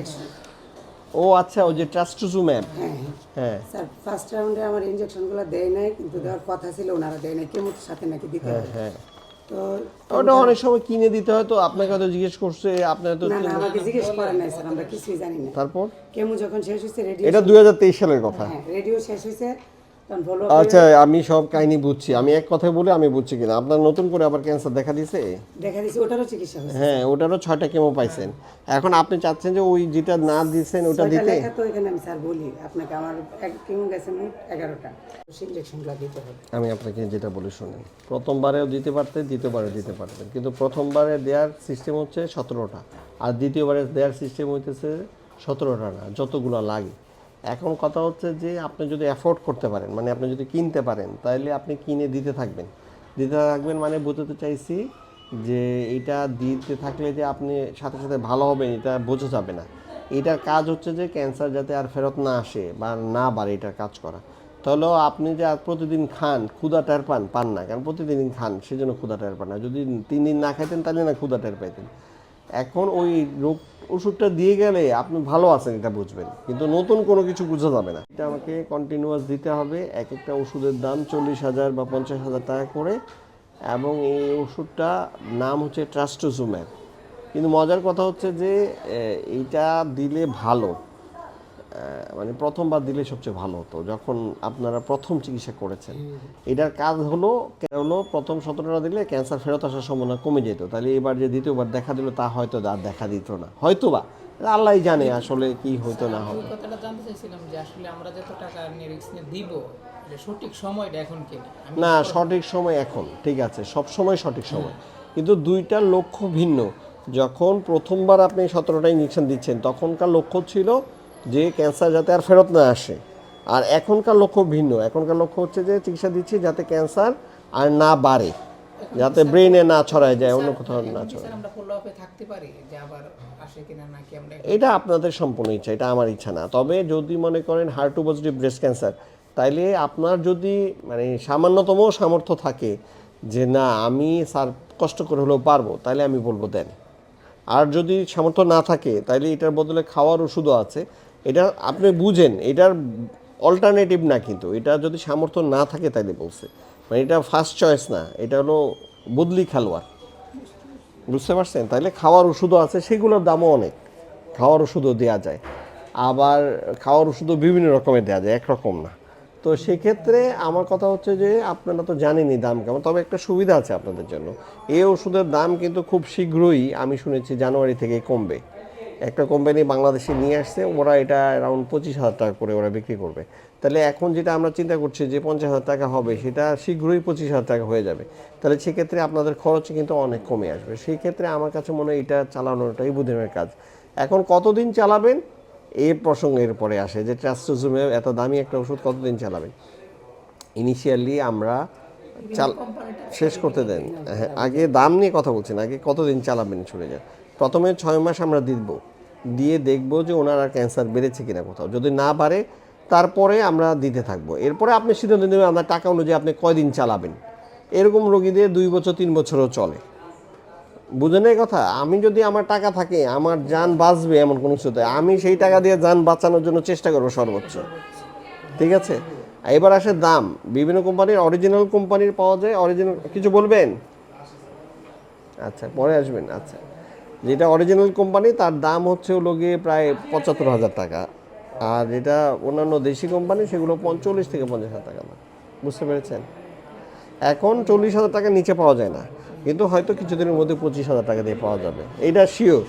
Injection ও আচ্ছা ওই যে ট্রাস্টুজুম্যাব হ্যাঁ হ্যাঁ। স্যার ফার্স্ট রাউন্ডে আমার ইনজেকশনগুলো দেয় নাই কিন্তু দেওয়ার কথা ছিল ওনারা দেয় নাই কেমন সাথে নাকি দিতে হবে? হ্যাঁ। তো ওটা অনেক সময় কিনে দিতে হয় তো আপনাকে হয়তো জিজ্ঞেস করছে আপনার তো না না আমাকে জিজ্ঞেস করেন নাই স্যার আমরা কিছুই জানি না। তারপর? কেমো যখন শেষ হয়েছে রেডিও এটা দুই হাজার তেইশ সালের কথা। হ্যাঁ রেডিও শেষ হয়েছে আচ্ছা আমি সব কাহিনী বুঝছি। আমি এক কথায় বলে আমি বুঝছি কিনা। আপনার নতুন করে আবার ক্যান্সার দেখা দিয়েছে দেখা দিয়েছে ওটারও চিকিৎসা হয়েছে হ্যাঁ ওটারও ছয়টা কেমো পাইছেন। এখন আপনি চাচ্ছেন যে ওই যেটা না দিচ্ছেন ওটা দিতে? লেখা তো এখানে আমি স্যার বলি আপনাকে আমার এক কেমো গেছে মোট এগারোটা। ইনজেকশনগুলো দিতে হবে। আমি আপনাকে যেটা বলে শুনেন। প্রথমবারেও দিতে পারতেন দ্বিতীয়বারে দিতে পারতেন কিন্তু প্রথমবারে দেওয়ার সিস্টেম হচ্ছে সতেরোটা। আর দ্বিতীয়বারে দেওয়ার সিস্টেম হইতেছে সতেরোটা না যতগুলো লাগে। এখন কথা হচ্ছে যে আপনি যদি অ্যাফোর্ড করতে পারেন মানে আপনি যদি কিনতে পারেন তাহলে আপনি কিনে দিতে থাকবেন। দিতে থাকবেন মানে বোঝাতে চাইছি যে এটা দিতে থাকলে যে আপনি সাথে সাথে ভালো হবেন, এটা বোঝা যাবে না। এটার কাজ হচ্ছে যে ক্যান্সার যাতে আর ফেরত না আসে বা না বাড়ে এটার কাজ করা। তাহলে আপনি যে আর প্রতিদিন খান ক্ষুদা টের পান পান না। কারণ প্রতিদিন খান, সেজন্য ক্ষুদা টের পান না। যদি তিন দিন না খাইতেন তাহলে না ক্ষুদা টের পাইতেন। এখন ওই রোগ ওষুধটা দিয়ে গেলে আপনি ভালো আছেন, এটা বুঝবেন। কিন্তু নতুন কোনো কিছু বোঝা যাবে না। এটা আমাকে কন্টিনিউয়াস দিতে হবে, এক একটা ওষুধের দাম চল্লিশ হাজার বা পঞ্চাশ হাজার টাকা করে, এবং এই ওষুধটা নাম হচ্ছে ট্রাস্টোজুম্যাব কিন্তু মজার কথা হচ্ছে যে এইটা দিলে ভালো। মানে প্রথমবার দিলে সবচেয়ে ভালো হতো। যখন আপনারা প্রথম চিকিৎসা করেছেন এটার কাজ হলো কেন প্রথম সতেরোটা দিলে ক্যান্সার ফেরত আসার সম্ভাবনা কমে যেত। তাহলে এবার যে দ্বিতীয়বার দেখা দিল তা হয়তো আর দেখা দিত না। হয়তো বা আল্লাহ জানে আসলে কি হইতো না হতো কথাটা জানতে চাইছিলাম যে আসলে আমরা যত টাকা দিব সঠিক সময়টা এখন আমি না সঠিক সময় এখন ঠিক আছে। সব সময় সঠিক সময়। কিন্তু দুইটা লক্ষ্য ভিন্ন। যখন প্রথমবার আপনি সতেরোটা ইঞ্জেকশন দিচ্ছেন তখনকার লক্ষ্য ছিল যে ক্যান্সার যাতে আর ফেরত না আসে। আর এখনকার লক্ষ্য ভিন্ন। এখনকার লক্ষ্য হচ্ছে যে চিকিৎসা দিচ্ছি যাতে ক্যান্সার আর না বাড়ে। যাতে ব্রেনে না ছড়ায় যায় অন্য কোথাও না ছড়ায়। এটা আপনাদের সম্পূর্ণ ইচ্ছা এটা আমার ইচ্ছা না। তবে যদি মনে করেন হার্ট টু পজিটিভ ব্রেস্ট ক্যান্সার তাইলে আপনার যদি মানে সামান্যতম সামর্থ্য থাকে যে না আমি স্যার কষ্ট করে হলেও পারব তাহলে আমি বলব দেন। আর যদি সামর্থ্য না থাকে তাইলে এটার বদলে খাওয়ার ওষুধও আছে। এটা আপনি বুঝেন, এটার অল্টারনেটিভ না কিন্তু। এটা যদি সামর্থ্য না থাকে তাইলে বলছে। মানে এটা ফার্স্ট চয়েস না, এটা হলো বদলি খেলোয়াড়। বুঝতে পারছেন? তাহলে খাওয়ার ওষুধও আছে, সেগুলোর দামও অনেক। খাওয়ার ওষুধও দেওয়া যায়। আবার খাওয়ার ওষুধও বিভিন্ন রকমের দেওয়া যায়, একরকম না। তো সেক্ষেত্রে আমার কথা হচ্ছে যে, আপনারা তো জানেনই দাম কেমন, তবে একটা সুবিধা আছে আপনাদের জন্য। এই ওষুধের দাম কিন্তু খুব শীঘ্রই, আমি শুনেছি জানুয়ারি থেকে কমবে। একটা কোম্পানি বাংলাদেশে নিয়ে আসছে, ওরা এটা অ্যারাউন্ড পঁচিশ হাজার টাকা করে ওরা বিক্রি করবে। তাহলে এখন যেটা আমরা চিন্তা করছি যে পঞ্চাশ হাজার টাকা হবে, সেটা শীঘ্রই পঁচিশ হাজার টাকা হয়ে যাবে। তাহলে সেক্ষেত্রে আপনাদের খরচ কিন্তু অনেক কমে আসবে। সেই ক্ষেত্রে আমার কাছে মনে হয় এটা চালানোটাই বুদ্ধিমের কাজ। এখন কতদিন চালাবেন? এই প্রসঙ্গের পরে আসে যে ট্রাস্টোজুমে এত দামি একটা ওষুধ কতদিন চালাবেন? ইনিশিয়ালি আমরা চাল শেষ করতে দেন। হ্যাঁ আগে দাম নিয়ে কথা বলছেন আগে কতদিন চালাবেন যান প্রথমে ছয় মাস আমরা দিব। দিয়ে দেখব যে ওনার আর ক্যান্সার বেড়েছে কিনা কোথাও। যদি না বাড়ে তারপরে আমরা দিতে থাকব। এরপরে আপনি সিদ্ধান্ত নেবেন আপনার টাকা অনুযায়ী আপনি কয়দিন চালাবেন। এরকম রোগীদের দুই বছর তিন বছরও চলে। বুঝেন এই কথা? আমি যদি আমার টাকা থাকে আমার যান বাঁচবে এমন কোনো কিছুতে আমি সেই টাকা দিয়ে যান বাঁচানোর জন্য চেষ্টা করব সর্বোচ্চ। ঠিক আছে? এবার আসে দাম। বিভিন্ন কোম্পানির অরিজিনাল কোম্পানির পাওয়া যায় অরিজিনাল কিছু বলবেন? আচ্ছা পরে আসবেন আচ্ছা। যেটা অরিজিনাল কোম্পানি, তার দাম হচ্ছে হলো গিয়ে প্রায় পঁচাত্তর হাজার টাকা। আর যেটা অন্যান্য দেশি কোম্পানি, সেগুলো পঞ্চল্লিশ থেকে পঞ্চাশ হাজার টাকা বুঝতে পেরেছেন? এখন চল্লিশ হাজার টাকা নিচে পাওয়া যায় না। কিন্তু হয়তো কিছুদিনের মধ্যে পঁচিশ হাজার টাকা দিয়ে পাওয়া যাবে। এইটা শিওর